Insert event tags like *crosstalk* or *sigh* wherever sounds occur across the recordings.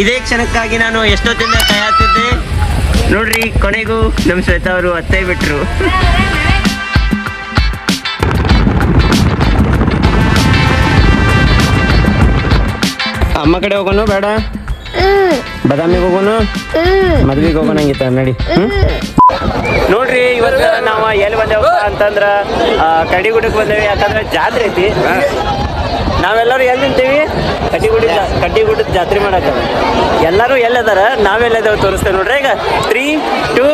ಇದೇ ಕ್ಷಣಕ್ಕಾಗಿ ನಾನು ಎಷ್ಟೊತ್ತಿಂದ ಕಾಯ್ತಿದ್ದೆ ನೋಡ್ರಿ, ಕೊನೆಗೂ ನಮ್ಮ ಶ್ವೇತಾ ಅವರು ಅತ್ತೇ ಬಿಟ್ರು. ಅಮ್ಮ ಕಡೆ ಹೋಗೋಣ ಬೇಡ? ಬದಾಮಿಗೆ ಹೋಗೋಣ ಮದ್ವೆಗೆ ಹೋಗೋಣ ನಡಿ? ನೋಡ್ರಿ, ಇವತ್ತು ನಾವು ಎಲ್ಲಿ ಬಂದೇವಪ್ಪ ಅಂತಂದ್ರ ಕಡಿಗುಡಕ್ ಬಂದೇವಿ, ಯಾಕಂದ್ರೆ ಜಾತ್ರೆ ಐತಿ. ನಾವೆಲ್ಲರೂ ಎಲ್ಲಿ ನಿಂತೀವಿ? ಕಡ್ಡಿಗುಡಿ ಕಡ್ಡಿಗುಡ್ಡದ ಜಾತ್ರೆ ಮಾಡಕ ಎಲ್ಲರೂ ಎಲ್ಲದಾರ? ನಾವೆಲ್ಲದೇವ್ ತೋರಿಸ್ತೇವೆ ನೋಡ್ರಿ. ಈಗ ತ್ರೀ ಟೂ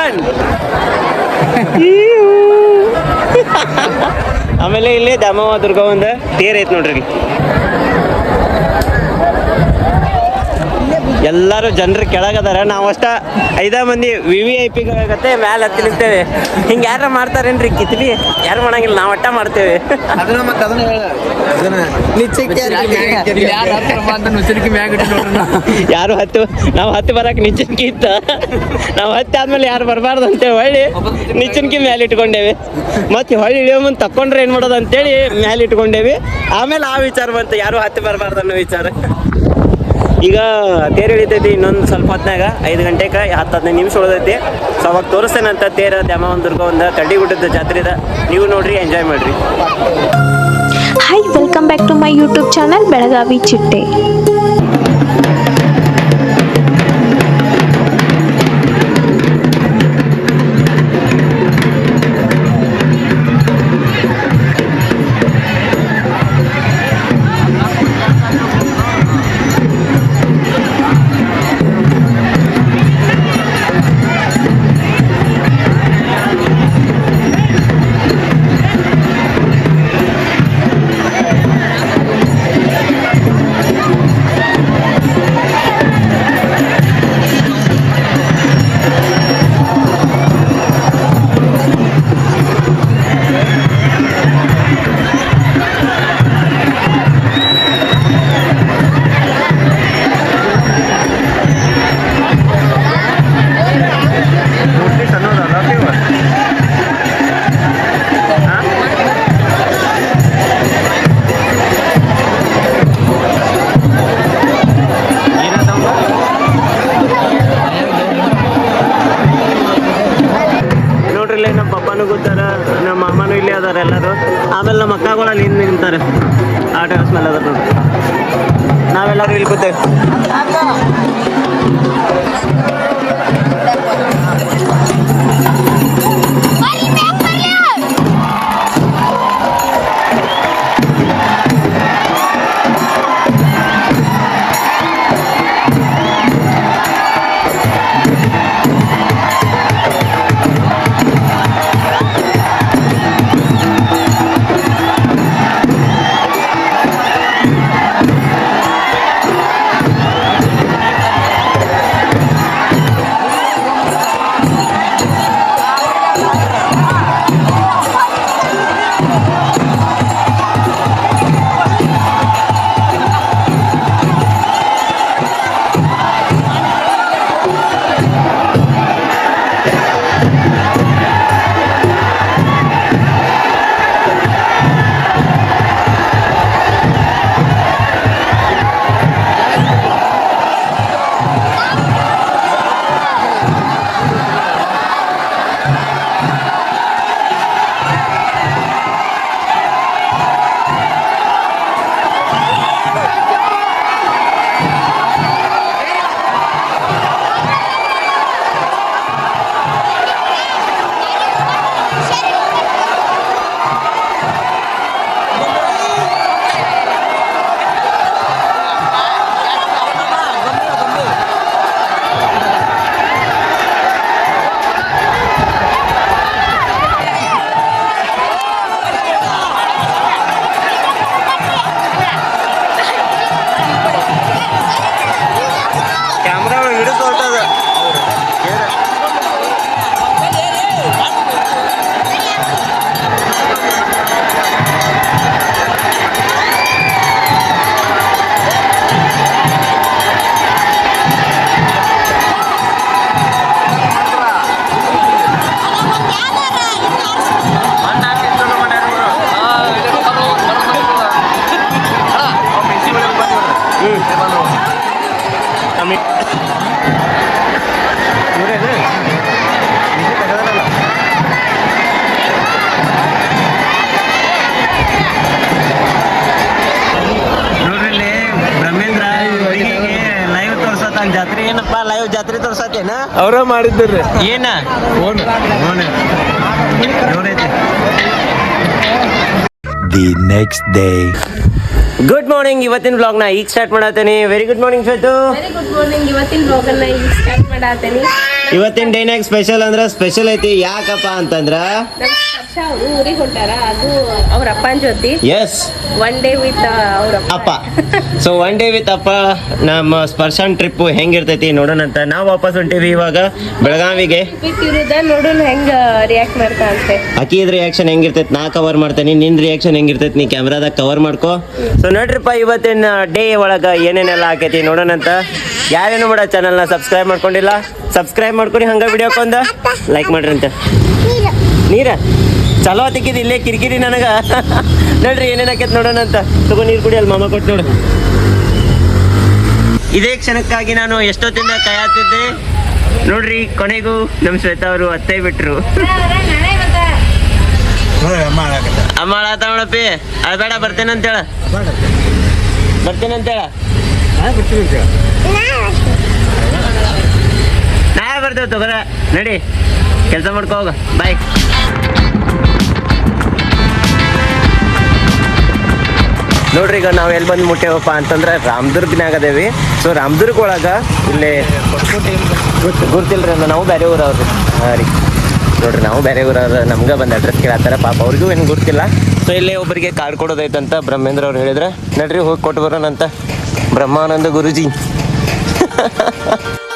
ಒನ್ ಆಮೇಲೆ ಇಲ್ಲಿ ದಾಮವ್ವ ದುರ್ಗ ಒಂದು ತೇರ್ ಐತಿ ನೋಡ್ರಿ ಎಲ್ಲರೂ ಜನರು ಕೆಳಗದಾರ. ನಾವು ಅಷ್ಟ ಐದ ಮಂದಿ ವಿ ವಿ ಐ ಪಿಗಳಾಗತ್ತೆ ಮ್ಯಾಲೆ ಹತ್ತಿ ನಿಲ್ತೇವೆ ಹಿಂಗೆ ಯಾರ ಮಾಡ್ತಾರೇನ್ರಿ ಕಿತ್ಲಿ? ಯಾರು ಮಾಡಂಗಿಲ್ಲ ನಾವು ಅಟ್ಟ ಮಾಡ್ತೇವೆ. ಅದನ್ನ ಮತ್ತೆ ಅದನ್ನ ಯಾರು ಹತ್ತು ನಾವು ಹತ್ತು ಬರಕ್ಕೆ ನಿಚ್ಚನ್ಕಿ ಇತ್ತ? ನಾವು ಹತ್ತಿ ಆದ್ಮೇಲೆ ಯಾರು ಬರಬಾರ್ದು ಅಂತೇಳಿ ಹೊಳ್ಳಿ ನಿಚ್ಚನ್ಕಿ ಮ್ಯಾಲೆ ಇಟ್ಕೊಂಡೇವಿ. ಮತ್ತೆ ಹೊಳ್ಳಿ ಇಳಿಯೋ ಮುಂದೆ ತಕ್ಕೊಂಡ್ರೆ ಏನು ಮಾಡೋದು ಅಂತೇಳಿ ಮ್ಯಾಲೆ ಇಟ್ಕೊಂಡೇವಿ. ಆಮೇಲೆ ಆ ವಿಚಾರ ಬಂತು ಯಾರು ಹತ್ತಿ ಬರಬಾರ್ದು ಅನ್ನೋ ವಿಚಾರ. ಈಗ ತೇರು ಹಿಡಿತೈತಿ ಇನ್ನೊಂದು ಸ್ವಲ್ಪ ಹೊತ್ನಾಗ ಐದು ಗಂಟೆಗೆ ಹತ್ತು ಹದಿನೈದು ನಿಮಿಷ ಉಳಿದೈತಿ. ಸೊ ಅವಾಗ ತೋರಿಸ್ತೇನಂತ ತೇರ ದ್ಯಾಮವನ ದುರ್ಗ ಒಂದು ಕಡ್ಡಿಗುಡ್ಡದ ಜಾತ್ರೆ ಇದೆ. ನೀವು ನೋಡ್ರಿ ಎಂಜಾಯ್ ಮಾಡ್ರಿ. Hi welcome back to my YouTube channel Belagavi ಚಿಟ್ಟೆ ಆ ಸ್ಮೆಲ್ ಮೇಲೆ ನೋಡ್ರಿ ನಾವೆಲ್ಲರೂ ಇಲ್ಲಿ ಕೂತೇವೆ ಅವರ ಮಾಡಿದ್ರಿ ಏನ? Phone. Phone. Day the next day. Good morning ಇವತ್ತಿನ ಬ್ಲಾಗ್ನ ಈಗ start ಮಾಡತ್ತೀನಿ very good morning Shwetu. Very good morning ಇವತ್ತಿನ ಬ್ಲಾಗ್ನ ಈಗ ಸ್ಟಾರ್ಟ್ ಮಾಡಾತೇನಿ. ಇವತ್ತಿನ ಡೇನಾಗ ಸ್ಪೆಷಲ್ ಅಂದ್ರೆ ಸ್ಪೆಷಲ್ ಐತಿ. ಯಾಕಪ್ಪ ಅಂತಂದ್ರ ಅವರು ಊರಿಗೆ ಹೊಂಟಾರ ಅದು ಅವ್ರ ಅಪ್ಪನ ಜೊತೆ. ಎಸ್ ಒನ್ ಡೇ ವಿತ್ ಅವ್ರ ಅಪ್ಪ. ಸೊ ಒನ್ ಡೇ ವಿತ್ ಅಪ್ಪ ನಮ್ಮ ಸ್ಪರ್ಶನ್ ಟ್ರಿಪ್ ಹೆಂಗಿರ್ತೈತಿ ನೋಡೋಣ ಅಂತ. ನಾವು ವಾಪಸ್ ಹೊಂಟೀವಿ ಇವಾಗ ಬೆಳಗಾವಿಗೆ. ನೋಡೋಣ ಹೆಂಗ ರಿಯಾಕ್ಟ್ ಮಾಡ್ತಾ ಅಂತೆ. ಅಕ್ಕಿದ್ ರಿಯಾಕ್ಷನ್ ಹೆಂಗಿರ್ತೈತಿ ನಾ ಕವರ್ ಮಾಡ್ತೇನೆ. ನಿನ್ ರಿಯಾಕ್ಷನ್ ಹೆಂಗಿರ್ತೈತಿ ನೀ ಕ್ಯಾಮ್ರಾದಾಗ ಕವರ್ ಮಾಡ್ಕೋ. ಸೊ ನೋಡ್ರಿಪ್ಪ ಇವತ್ತಿನ ಡೇ ಒಳಗ ಏನೇನೆಲ್ಲ ಆಕೈತಿ ನೋಡೋಣ ಅಂತ. ಯಾರೇನು ಚಾನಲ್ ಚಾನಲ್ನ ಸಬ್ಸ್ಕ್ರೈಬ್ ಮಾಡ್ಕೊಂಡಿಲ್ಲ. ಸಬ್ಸ್ಕ್ರೈಬ್ ಮಾಡ್ಕೊಂಡು ಹಂಗ ವಿಡಿಯೋಕೊಂದ ಲೈಕ್ ಮಾಡ್ರಿ ಅಂತ. ನೀರ? ಚಲೋ ತಿಕ್ಕಿದ್ ಇಲ್ಲೇ ಕಿರಿಕಿರಿ ನನಗ. *laughs* ನೋಡ್ರಿ, ಏನೇನ್ ಆಕೈತೆ ನೋಡೋಣ ಅಂತ. ತಗೋ ನೀರು ಕುಡಿ, ಅಲ್ಲಿ ಮಾಮ ಕೊಟ್ಟು ನೋಡು. ಇದೇ ಕ್ಷಣಕ್ಕಾಗಿ ನಾನು ಎಷ್ಟೊತ್ತಿಂದ ಕಾಯತ್ತಿದ್ದೆ. ನೋಡ್ರಿ, ಕೊನೆಗೂ ನಮ್ ಶ್ವೇತಾ ಅವರು ಅತ್ತೇ ಬಿಟ್ರು. ಅಮ್ಮ ಆತ ನೋಡಪ್ಪಿ. ಅದು ಬೇಡ ಬರ್ತೇನಂತೇಳ ಬರ್ತೇನಂತೇಳ ನಾ ಬರ್ತೇವೆ ತಗೋರ ನಡಿ. ಕೆಲಸ ಮಾಡ್ಕೋ ಹೋಗ. ಬಾಯ್ ನೋಡ್ರಿ, ಈಗ ನಾವು ಎಲ್ಲಿ ಬಂದು ಮುಟ್ಟೇವಪ್ಪ ಅಂತಂದ್ರೆ ರಾಮದುರ್ಗ್ನಾಗ ಅದೇವಿ ಸೊ ರಾಮದುರ್ಗ ಒಳಗ ಇಲ್ಲಿ ಅಂದ್ರೆ ನಾವು ಬೇರೆ ಊರವ್ರಿ. ಹಾಂ ರೀ. ನೋಡ್ರಿ, ನಾವು ಬೇರೆ ಊರವ್ರ. ನಮ್ಗೆ ಬಂದು ಅಡ್ರೆಸ್ ಕೇಳತ್ತಾರ ಪಾಪ ಅವ್ರಿಗೂ ಏನು ಗುರ್ತಿಲ್ಲ ಸೊ ಇಲ್ಲೇ ಒಬ್ಬರಿಗೆ ಕಾರ್ಡ್ ಕೊಡೋದೈತಂತ ಬ್ರಹ್ಮೇಂದ್ರ ಅವ್ರು ಹೇಳಿದ್ರೆ. ನಡ್ರಿ, ಹೋಗಿ ಕೊಟ್ಟು ಬರೋಣಂತ. ಬ್ರಹ್ಮಾನಂದ ಗುರುಜಿ. *laughs*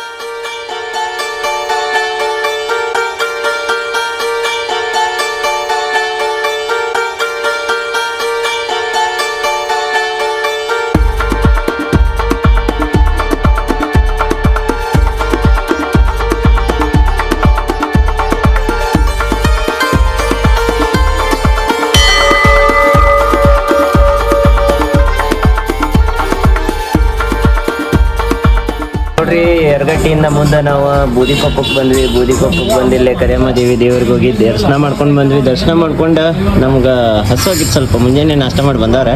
ನೋಡ್ರಿ ಎರಗಟ್ಟಿಯಿಂದ ಮುಂದೆ ನಾವು ಬೂದಿಕೊಪ್ಪಕ್ಕೆ ಬಂದ್ವಿ, ಬೂದಿಕೊಪ್ಪಕ್ಕೆ ಬಂದು ಇಲ್ಲೇ ಕರಿಯಮ್ಮ ದೇವಿ ದೇವ್ರಿಗೆ ಹೋಗಿ ದರ್ಶನ ಮಾಡ್ಕೊಂಡು ಬಂದ್ವಿ. ದರ್ಶನ ಮಾಡ್ಕೊಂಡು ನಮ್ಗೆ ಹಸೋಗಿತ್ತು ಸ್ವಲ್ಪ ಮುಂಜಾನೆ ನಾಷ್ಟ ಮಾಡಿ ಬಂದವ್ರೆ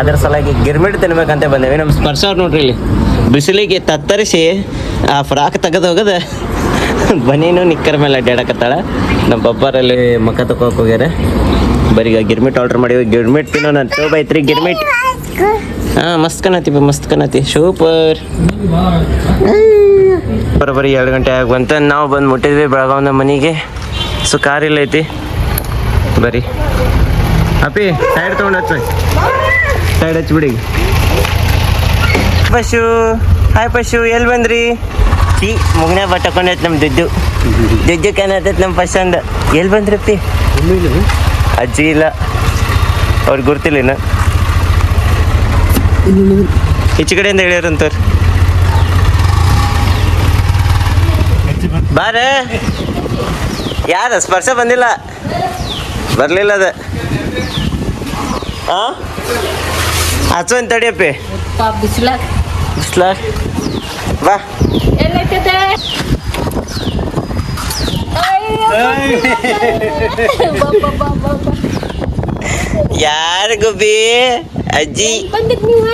ಅದರ ಸಲಾಗಿ ಗಿರ್ಮಿಟ್ ತಿನ್ಬೇಕಂತ ಬಂದೇವೆ. ನಮ್ಮ ಸ್ಪರ್ಶ ಅವ್ರು ನೋಡ್ರಿ ಇಲ್ಲಿ. ಬಿಸಿಲಿಗೆ ತತ್ತರಿಸಿ ಆ ಫ್ರಾಕ್ ತೆಗೆದು ಹೋಗದ ಬನೀನು ನಿಕ್ಕರ ಮೇಲೆ ಅಡ್ಡಾಡಕತ್ತಾಳ. ನಮ್ಮ ಬಬ್ಬರಲ್ಲಿ ಮಕ್ಕ ತಕೋಕೆ ಹೋಗ್ಯಾರ. ಬರೀ ಗಿರ್ಮಿಟ್ ಆರ್ಡ್ರ್ ಮಾಡಿವಿ ಗಿರ್ಮಿಟ್ ತಿನ್ನೋ ನನ್ನ ಟೋಬ್ ಐತ್ರಿ ಗಿರ್ಮಿಟ್. ಹಾ ಮಸ್ತ್ ಕಣತಿ ಮಸ್ತ್ ಕಣತಿ ಸೂಪರ್. ಬರೋಬ್ಬರಿ ಎರಡು ಗಂಟೆ ಆಗಿ ಬಂತ. ನಾವು ಬಂದು ಮುಟ್ಟಿದ್ವಿ ಬೆಳಗಾವಿನ ಮನೆಗೆ. ಸೊ, ಕಾರ್ ಇಲ್ಲ ಐತಿ. ಬರಿ. ಅಪ್ಪಿ ಸೈಡ್ ತೊಗೊಂಡು ಹಚ್ಚ. ಸೈಡ್ ಹಚ್ಬಿಡಿ ಪಶು. ಹಾಯ್ ಪಶು ಎಲ್ಲಿ ಬಂದ್ರಿ? ಸಿ ಮುಗ್ನೆ ಬಟ್ ಹಾಕೊಂಡೈತೆ ನಮ್ಮ ದುಡ್ಡು. ದುಡ್ಡು ಕಾಣತೈತೆ ನಮ್ಮ ಪಶಂದ ಎಲ್ಲಿ ಬಂದ್ರಪ್ಪಿ? ಅಜ್ಜಿ ಇಲ್ಲ. ಅವ್ರಿಗೆ ಗುರ್ತಿಲ್ಲ ಈಚೆ ಕಡೆಯಿಂದ ಹೇಳ್ಯಾರಂತವ್ರು ಬಾರ ಯಾರ? ಸ್ಪರ್ಶ ಬಂದಿಲ್ಲ. ಬರ್ಲಿಲ್ಲ ಅದ. ಹಾಂ ಹಚ್ಚು ಅಂತ ತಡಿಯಪ್ಪಿ ಬಾ. ಯಾರ ಗುಬ್ಬಿ? ಅಜ್ಜಿ. ಬಂದಿದ್ ನೀವು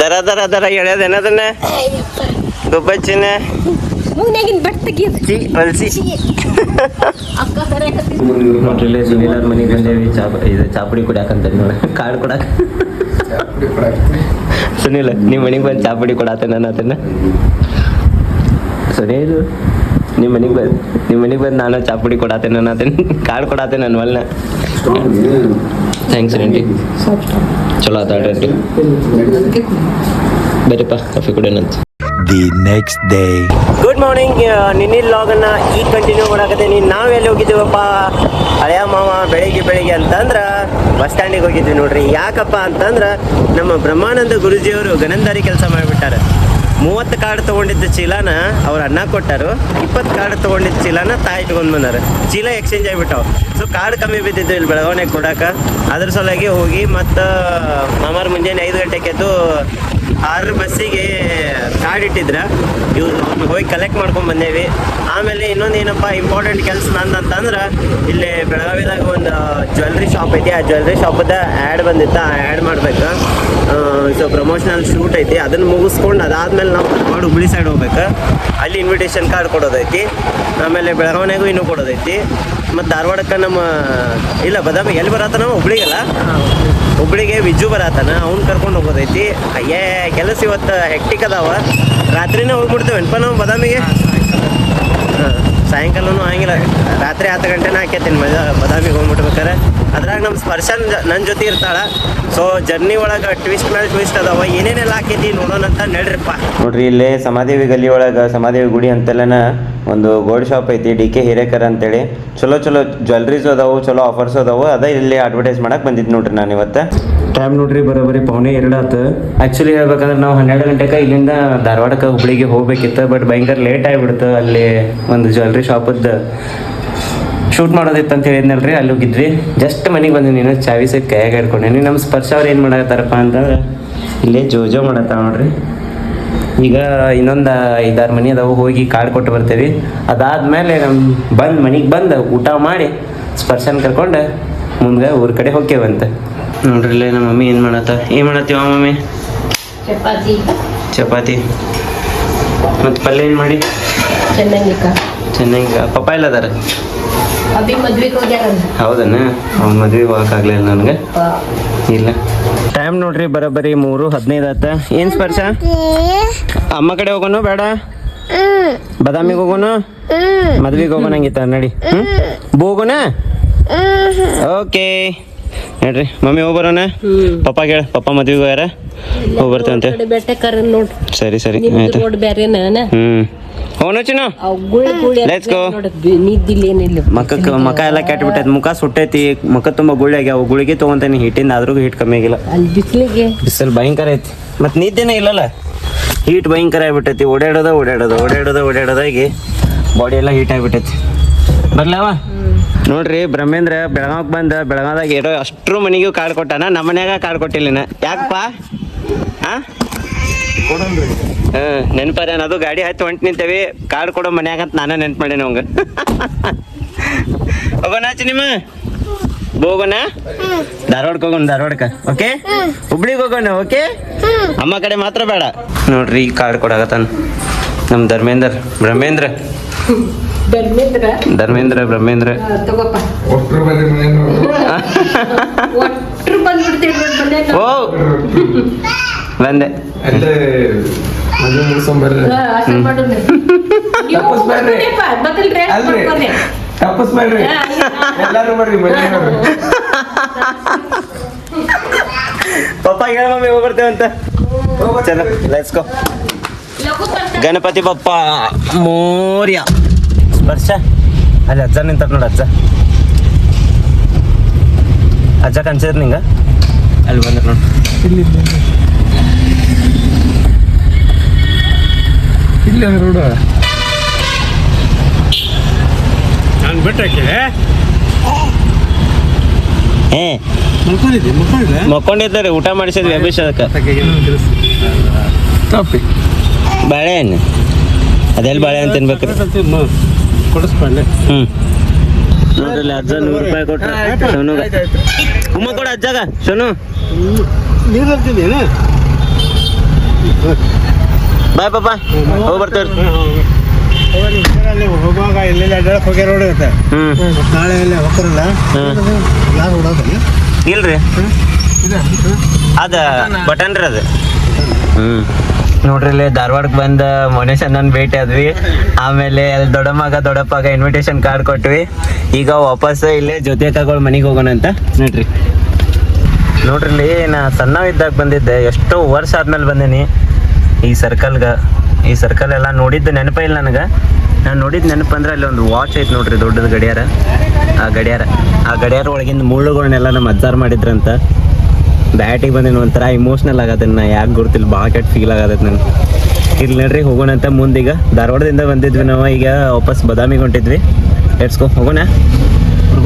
ದರ ದರ ದರ ಎಳ್ಯದೇನದನ್ನ ಗುಬ್ಬಚ್ಚಿನ ಮುಗ್ನಾಗಿನ್ ಬಟ್ ಅಕ್ಕ ನೋಡ್ರಿ ಮನೆಗೆ ಬಂದೇವಿ ಚಾಪ ಇದು ಚಾಪುಡಿ ಕುಡಿಯಾಕಂತ ನೋಡ ಕಾಳು ಕೊಡಾಕ ಸುನೀಲ್ ನಿಮ್ಮ ಮನೆಗೆ ಬಂದು ಚಾಪುಡಿ ಕೊಡಾತ ನಾನು ಅದನ್ನ? ಸುನೀಲ್ ನಿಮ್ಮ ಮನೆಗೆ ಬಂದು ನಿಮ್ಮ ಮನೆಗೆ ಬಂದು ನಾನು ಚಾಪುಡಿ ಕೊಡಾತೆ ನಾನು ಅದನ್ನ? ಕಾಳು ಕೊಡಾತೇನೆ ನನ್ನ ಹೊಲ್ನ? ಥ್ಯಾಂಕ್ಸ್ ರೀ ಚಲೋ ಆತ ಆಡ್ರಿ ಬರೀಪ್ಪ coffee ಕುಡಿಯೋಣಂತ the next day good morning ನಿನ್ನೆ ಲಾಗನ್ನ ಈಗ ಕಂಟಿನ್ಯೂ ಮಾಡಕತ್ತೀನಿ. ನಾವು ಎಲ್ಲಿ ಹೋಗಿದ್ದೀವಪ್ಪ ಹಳೆಯ ಮಾವ ಬೆಳಿಗ್ಗೆ ಬೆಳಿಗ್ಗೆ ಅಂತಂದ್ರ ಬಸ್ ಸ್ಟ್ಯಾಂಡಿಗೆ ಹೋಗಿದ್ವಿ ನೋಡ್ರಿ. ಯಾಕಪ್ಪ ಅಂತಂದ್ರ ನಮ್ಮ ಬ್ರಹ್ಮಾನಂದ ಗುರುಜಿಯವರು ಗಣಂದಾರಿ ಕೆಲಸ ಮಾಡಿಬಿಟ್ಟಾರೆ. ಮೂವತ್ತು ಕಾರ್ಡ್ ತೊಗೊಂಡಿದ್ದ ಚೀಲನ ಅವ್ರ ಅಣ್ಣ ಕೊಟ್ಟರು. ಇಪ್ಪತ್ತು ಕಾರ್ಡ್ ತೊಗೊಂಡಿದ್ದ ಚೀಲನ ತಾಯಿ ತಗೊಂಡ್ ಬಂದಾರೆ. ಚೀಲ ಎಕ್ಸ್ಚೇಂಜ್ ಆಗಿಬಿಟ್ಟವು. ಸೊ ಕಾರ್ಡ್ ಕಮ್ಮಿ ಬಿದ್ದಿದ್ದು ಇಲ್ಲಿ ಬೆಳಗಾವಣೆ ಕೊಡಕ್ಕೆ ಅದ್ರ ಸಲುವಾಗಿ ಹೋಗಿ ಮತ್ತು ಮಾಮಾರು ಮುಂಜಾನೆ ಐದು ಗಂಟೆಗೆ ಎದ್ದು ಆರು ಬಸ್ಸಿಗೆ ಕಾರ್ಡ್ ಇಟ್ಟಿದ್ರ. ಇವ್ರು ಹೋಗಿ ಕಲೆಕ್ಟ್ ಮಾಡ್ಕೊಂಡ್ ಬಂದೇವಿ. ಆಮೇಲೆ ಇನ್ನೊಂದು ಏನಪ್ಪ ಇಂಪಾರ್ಟೆಂಟ್ ಕೆಲಸ ನಂದಂತಂದ್ರೆ ಇಲ್ಲಿ ಬೆಳಗಾವಿದಾಗ ಒಂದು ಜ್ಯುವೆಲ್ರಿ ಶಾಪ್ ಐತಿ. ಆ ಜ್ಯುವೆಲ್ರಿ ಶಾಪದ ಆ್ಯಡ್ ಬಂದಿತ್ತು. ಆ ಆ್ಯಡ್ ಮಾಡ್ಬೇಕು. ಸೊ ಪ್ರಮೋಷನಲ್ ಶೂಟ್ ಐತಿ ಅದನ್ನ ಮುಗಿಸ್ಕೊಂಡು ಅದಾದ್ಮೇಲೆ ನಾವು ಧಾರವಾಡ ಹುಬ್ಳಿ ಸೈಡ್ ಹೋಗ್ಬೇಕು. ಅಲ್ಲಿ ಇನ್ವಿಟೇಷನ್ ಕಾರ್ಡ್ ಕೊಡೋದೈತಿ ಆಮೇಲೆ ಬೆಳಗಾವಿಗೂ ಇನ್ನೂ ಕೊಡೋದೈತಿ. ಮತ್ತು ಧಾರವಾಡಕ್ಕೆ ನಮ್ಮ ಇಲ್ಲ ಬದಾಮಿ ಎಲ್ಲಿ ಬರತ್ತ ನಾವು ಹುಬ್ಳಿಗಲ್ಲ ಹುಬ್ಳಿಗೆ ವಿಜು ಬರತ್ತಾನ ಅವ್ನು ಕರ್ಕೊಂಡು ಹೋಗೋದೈತಿ. ಅಯ್ಯೇ ಕೆಲಸ ಇವತ್ತು ಹೆಕ್ಟಿಕ್ ಅದಾವ. ರಾತ್ರಿನೇ ಹೋಗ್ಬಿಡ್ತೇವೆ ನಾವು ಬದಾಮಿಗೆ? ಹಾಂ ಸಾಯಂಕಾಲನೂ ಆಗಿಲ್ಲ ರಾತ್ರಿ ಹತ್ತು ಗಂಟೆನ ಹಾಕೈತೀನಿ ಮಜಾ ಬದಾಮಿಗೆ ಹೋಗ್ಬಿಟ್ಬೇಕಾರೆ. ಅದ್ರಾಗ ನಮ್ಮ ಸ್ಪರ್ಶನ್ ನನ್ನ ಜೊತೆ ಇರ್ತಾಳ. ಸೊ ಜರ್ನಿ ಒಳಗೆ ಟ್ವಿಸ್ಟ್ ಮೇಲೆ ಟ್ವಿಸ್ಟ್ ಅದಾವ. ಏನೇನೆಲ್ಲ ಹಾಕೈತಿ ನೋಡೋಣ ಅಂತ ನಡ್ರಿಪ್ಪ. ನೋಡ್ರಿ ಇಲ್ಲೇ ಸಮಾದೇವಿ ಗಲ್ಲಿ ಒಳಗೆ ಸಮಾದೇವಿ ಗುಡಿ ಅಂತೆಲ್ಲನ ಒಂದು ಗೋಲ್ಡ್ ಶಾಪ್ ಐತಿ ಡಿ ಕೆ ಹಿರೇಕರ್ ಅಂತೇಳಿ. ಚಲೋ ಚಲೋ ಜ್ಯುವೆಲ್ರೀಸ್ ಅದಾವು ಚಲೋ ಆಫರ್ಸ್ ಅದಾವ. ಅದ ಇಲ್ಲಿ ಅಡ್ವರ್ಟೈಸ್ ಮಾಡಕ್ಕೆ ಬಂದಿದ್ದು ನೋಡ್ರಿ ನಾನು ಇವತ್ತು. ಟೈಮ್ ನೋಡ್ರಿ ಬರೋಬ್ಬರಿ ಪೌನೆ ಎರಡಾತು. ಆತು ಆ್ಯಕ್ಚುಲಿ ಹೇಳ್ಬೇಕಂದ್ರೆ ನಾವು ಹನ್ನೆರಡು ಗಂಟೆಗೆ ಇಲ್ಲಿಂದ ಧಾರವಾಡಕ್ಕೆ ಹುಬ್ಳಿಗೆ ಹೋಗ್ಬೇಕಿತ್ತು ಬಟ್ ಭಯಂಕರ ಲೇಟ್ ಆಗಿಬಿಡ್ತು ಅಲ್ಲಿ ಒಂದು ಜ್ಯುವೆಲ್ರಿ ಶಾಪದ್ದು ಶೂಟ್ ಮಾಡೋದಿತ್ತು ಅಂತ ಹೇಳಿದ್ನಲ್ರಿ ಅಲ್ಲಿ ಹೋಗಿದ್ವಿ. ಜಸ್ಟ್ ಮನೆಗೆ ಬಂದು ನೀನು ಚಾವಿ ಕೈಯಾಗ ಹಿಡ್ಕೊಂಡೇನಿ ನಮ್ಮ ಸ್ಪರ್ಶ ಅವ್ರು ಏನು ಮಾಡತ್ತಾರಪ್ಪ ಅಂತಂದ್ರೆ ಇಲ್ಲೇ ಜೋಜೋ ಮಾಡತ್ತಾವ ನೋಡ್ರಿ. ಈಗ ಇನ್ನೊಂದು ಐದಾರು ಮನೆ ಅದಾವು ಹೋಗಿ ಕಾರ್ಡ್ ಕೊಟ್ಟು ಬರ್ತೇವೆ. ಅದಾದ್ಮೇಲೆ ನಮ್ಮ ಬಂದು ಮನೆಗೆ ಬಂದು ಊಟ ಮಾಡಿ ಸ್ಪರ್ಶನ ಕರ್ಕೊಂಡು ಮುಂದೆ ಊರ ಕಡೆ ಹೋಗ್ಯವಂತ. ನೋಡ್ರಿ ಇಲ್ಲೇ ನಮ್ಮ ಮಮ್ಮಿ ಏನು ಮಾಡತ್ತ? ಏನು ಮಾಡತ್ತೀವ ಮಮ್ಮಿ? ಚಪಾತಿ. ಚಪಾತಿ. ಮತ್ತು ಪಲ್ಯ ಏನು ಮಾಡಿ? ಚೆನ್ನಾಗಿಕ ಚೆನ್ನಾಗಿ ಪಪ್ಪ ಇಲ್ಲ ಮದ್ವೆಗೆ ಹೌದನ ಅವ್ನ ಮದ್ವೆ ಹೋಗಕ್ಕಾಗ್ಲಿಲ್ಲ ನನಗೆ. ಇಲ್ಲ. ಟೈಮ್ ನೋಡ್ರಿ ಬರೋಬ್ಬರಿ ಮೂರು ಹದಿನೈದು ಆತ ಏನ್ ಸ್ಪರ್ಶ? ಅಮ್ಮ ಕಡೆ ಹೋಗೋನು ಬೇಡ? ಬದಾಮಿಗೆ ಹೋಗೋನು? ಮದ್ವೆಗೆ ಹೋಗೋಣಂಗಿತ್ತ ನಡಿ. ಹ್ಞೂ ಹೋಗೋಣ ಓಕೆ. ನೋಡ್ರಿ ಮಮ್ಮಿ ಹೋಗಿ ಬರೋಣ. ಪಪ್ಪ ಕೇಳ ಪಪ್ಪ ಮದ್ವೆಗೆ ಹೋಗ್ಯಾರ? ಹೋಗಿ ಬರ್ತೇವಂತೆ. ಸರಿ ಸರಿ ಆಯ್ತು. ಹ್ಞೂ ಮಕ್ಕಕ್ಕೆ ಮುಖ ಎಲ್ಲ ಕೆಟ್ಬಿಟ್ಟೈತೆ. ಮುಖ ಸುಟ್ಟೈತಿ. ಮುಖ ತುಂಬ ಗುಳಿ ಆಗ್ಯಾವ ಗುಳಿಗೆ ತಗೊಂತೇನೆ ಹೀಟಿಂದ ಆದ್ರೂ ಹೀಟ್ ಕಮ್ಮಿ ಆಗಿಲ್ಲ. ಅಲ್ಲಿ ಬಿಸಿಲಿಗೆ? ಬಿಸಿಲು ಭಯಂಕರ ಐತಿ. ಮತ್ತು ನಿದ್ದೆನೇ ಇಲ್ಲಲ್ಲ? ಹೀಟ್ ಭಯಂಕರ ಆಗ್ಬಿಟ್ಟೈತಿ. ಓಡಾಡೋದ ಓಡಾಡೋದು ಓಡಾಡೋದ ಓಡಾಡೋದಾಗಿ ಬಾಡಿ ಎಲ್ಲ ಹೀಟ್ ಆಗ್ಬಿಟ್ಟೈತಿ. ಬರ್ಲವ ನೋಡ್ರಿ ಬ್ರಹ್ಮೇಂದ್ರ ಬೆಳಗಾವ್ಗೆ ಬಂದ. ಬೆಳಗಾವ್ದಾಗ ಏನೋ ಅಷ್ಟ್ರು ಮನೆಗೂ ಕಾರ್ಡ್ ಕೊಟ್ಟಾನ. ನಮ್ಮ ಮನ್ಯಾಗ ಕಾರ್ಡ್ ಕೊಟ್ಟಿಲ್ಲ ಯಾಕಪ್ಪ? ಹಾಂ ಹಾಂ ನೆನಪರ ಅದು ಗಾಡಿ ಹತ್ತಿ ಹೊಂಟ್ ನಿಂತೇವಿ ಕಾರ್ಡ್ ಕೊಡೋ ಮನ್ಯಾಗ ಅಂತ ನಾನೇ ನೆನ್ಪು ಮಾಡೇನಿ ಅವಂಗ. *laughs* ಹೋಗೋಣ ನಿಮ್ಮ? ಹೋಗೋಣ ಧಾರವಾಡಕ್ಕೆ ಹೋಗೋಣ ಧಾರವಾಡಕ್ಕೆ ಓಕೆ? ಹುಬ್ಳಿಗೆ ಹೋಗೋಣ ಓಕೆ? ಅಮ್ಮ ಕಡೆ ಮಾತ್ರ ಬೇಡ. ನೋಡ್ರಿ ಈ ಕಾರ್ಡ್ ಕೊಡಾಗತ್ತಾನ ನಮ್ಮ ಧರ್ಮೇಂದ್ರ ಬ್ರಹ್ಮೇಂದ್ರ. ಧರ್ಮೇಂದ್ರ? ಧರ್ಮೇಂದ್ರ ಬ್ರಹ್ಮೇಂದ್ರ. ಓ ಬಂದೆ. ಅಲ್ಲೇ ಮದುವೆ ಮುಗಿಸ್ಕೊಂಬರ್ರಿ ಅಲ್ರಿ. ತಪ್ಪಿಸ್ಬೇಡ್ರಿ ಎಲ್ಲಾರು ಬರ್ರಿ ಪಪ್ಪ ಹೇಳ ಮಮ್ಮಿ ಅಂತ ಚಲೋ ಲೆಟ್ಸ್ ಗೋ. ಗಣಪತಿ ಬಪ್ಪ ಮೋರ್ಯ ಸ್ಪರ್ಶ ಅಲ್ಲಿ ಅಜ್ಜ ನಿಂತಾರ ನೋಡ ಅಜ್ಜ ಅಜ್ಜ ಕನ್ಸಿದ್ರ ನಿಂಗ ಅಲ್ಲಿ ಬಂದ್ರ ನೋಡು ಇಲ್ಲ ರೋಡ ನಾನು ಮಕ್ಕೊಂಡಿದ್ದಾರೆ ಊಟ ಮಾಡಿಸಿದ್ವಿ ಅಭಿಷೇಕ ಬಾಳೆಹಣ್ಣು ಅದೆಲ್ಲಿ ಬಾಳೆಹಣ್ಣು ತಿನ್ಬೇಕ್ರಿ ಕೊಡಿಸ್ಬಲ್ಲೆ ಹ್ಞೂ ನೋಡ್ರಿ ಅಜ್ಜ ನೂರು ರೂಪಾಯಿ ಕೊಟ್ಟ ಸೋನುಗ ಉಮ್ಮ ಕೊಡ ಅಜ್ಜಗ ಸೋನು ನೀರು ಬಾಯ್ ಪಾಪ. ಹೋಗಿ ಬರ್ತೇವ್ರಿ. ಬಟನ್ ರೀ ಅದು. ನೋಡ್ರಿ ಇಲ್ಲಿ ಧಾರವಾಡಕ್ಕೆ ಬಂದ ಮನೇಶ್ ಅಣ್ಣನ್ ಭೇಟಿ ಆದ್ವಿ. ಆಮೇಲೆ ಅಲ್ಲಿ ದೊಡ್ಡಮ್ಮಗ, ದೊಡ್ಡಪ್ಪಗ ಇನ್ವಿಟೇಷನ್ ಕಾರ್ಡ್ ಕೊಟ್ವಿ. ಈಗ ವಾಪಸ್ ಇಲ್ಲೇ ಜೊತೆಕಗಳು ಮನೆಗೆ ಹೋಗೋಣ ಅಂತ. ನೋಡ್ರಿ. ನೋಡ್ರಿ ನಾ ಸಣ್ಣ ಇದ್ದಾಗ ಬಂದಿದ್ದೆ. ಎಷ್ಟೋ ವರ್ಷ ಆದ್ಮೇಲೆ ಬಂದೇನಿ. ಈ ಸರ್ಕಲ್ಗೆ ಈ ಸರ್ಕಲ್ ಎಲ್ಲ ನೋಡಿದ್ದು ನೆನಪೇ ಇಲ್ಲ ನನಗೆ. ನಾನು ನೋಡಿದ ನೆನಪು ಅಂದ್ರೆ ಅಲ್ಲಿ ಒಂದು ವಾಚ್ ಐತೆ ನೋಡ್ರಿ ದೊಡ್ಡದು ಗಡಿಯಾರ. ಆ ಗಡಿಯಾರ ಆ ಗಡಿಯಾರ ಒಳಗಿಂದ ಮುಳ್ಳುಗಳನ್ನೆಲ್ಲ ನಮ್ಮ ಅಜ್ಜಾರ್ ಮಾಡಿದ್ರಂತ. ಬ್ಯಾಟಿಗೆ ಬಂದಿನ ಒಂಥರ ಇಮೋಷ್ನಲ್ ಆಗತ್ತೆ ನಾ ಯಾಕೆ ಗೊತ್ತಿಲ್ಲ ಭಾಳ ಕೆಟ್ಟ ಫೀಲ್ ಆಗತ್ತೆ ನಾನು ಇಲ್ಲಿ ನೋಡ್ರಿ ಹೋಗೋಣ ಅಂತ ಮುಂದೀಗ. ಧಾರವಾಡದಿಂದ ಬಂದಿದ್ವಿ ನಾವು, ಈಗ ವಾಪಸ್ ಬದಾಮಿಗೆ ಹೊಂಟಿದ್ವಿ. ಎಡ್ಸ್ಕೊ ಹೋಗೋಣ?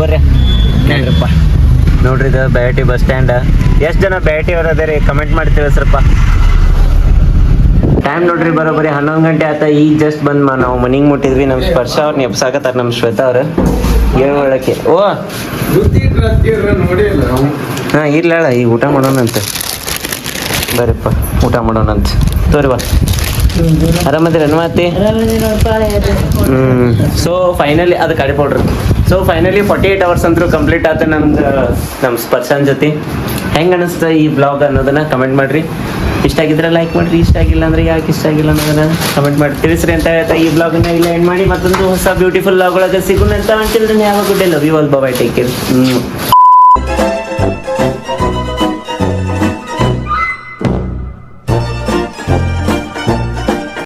ಬರ್ರಿ. ನೋಡ್ರಪ್ಪ. ನೋಡ್ರಿ ಇದು ಬ್ಯಾಟಿ ಬಸ್ ಸ್ಟ್ಯಾಂಡ್. ಎಷ್ಟು ಜನ ಬ್ಯಾಟಿ ಅವ್ರು ಅದೇ ರೀ ಕಮೆಂಟ್ ಮಾಡ್ತೀವಿ ತಿಳಿಸ್ರಪ್ಪ. ಟೈಮ್ ನೋಡ್ರಿ ಬರೋಬರಿ ಹನ್ನೊಂದು ಗಂಟೆ ಆತ, ಈಗ ಜಸ್ಟ್ ಬಂದ್ ಮಾ ನಾವು. ಮನಿಗೆ ಮುಟ್ಟಿದ್ವಿ ನಮ್ಮ ಸ್ಪರ್ಶ ಅವ್ರನ್ನ ಎಬ್ಸಾಕತ್ತಾರ ನಮ್ಮ ಶ್ವೇತಾ ಅವ್ರು. ಹೇಳೋಕೆ ಒಳಕ್ಕೆ. ಓ. ಹಾಂ ಇಲ್ಲ ಹೇಳ, ಈಗ ಊಟ ಮಾಡೋಣಂತ. ಬರಪ್ಪ, ಊಟ ಮಾಡೋಣಂತ. ತೋರಿ ಬಾ. ಆರಾಮದಿರ ಮಾತಿ ಹ್ಞೂ ಸೊ ಫೈನಲಿ ಅದು ಕಡೆ powder so finally forty eight hours ಅಂತೂ ಕಂಪ್ಲೀಟ್ ಆತ ನಮ್ದು ನಮ್ಮ ಸ್ಪರ್ಶನ್ ಜೊತೆ. ಹೆಂಗೆ ಅನಿಸ್ತ ಈ ಬ್ಲಾಗ್ ಅನ್ನೋದನ್ನ ಕಮೆಂಟ್ ಮಾಡಿರಿ. ಇಷ್ಟ ಆಗಿದ್ರೆ ಲೈಕ್ ಮಾಡಿರಿ, ಇಷ್ಟ ಆಗಿಲ್ಲ ಅಂದ್ರೆ ಯಾಕೆ ಇಷ್ಟ ಆಗಿಲ್ಲ ಅಂದ್ರೆ ಕಮೆಂಟ್ ಮಾಡಿ. ತಿಳಿಸ್ರಿ ಅಂತ ಹೇಳ್ತಾ ಈ ಬ್ಲಾಗನ್ನ ಇಲ್ಲ ಎಂಡ್ ಮಾಡಿ. ಮತ್ತೊಂದು ಹೊಸ ಬ್ಯೂಟಿಫುಲ್ ಬ್ಲಾಗ್ ಒಳಗೆ ಸಿಗೋಣ ಅಂತ ಅಂಟಿಲ್ ಯಾವ good love you all bye take care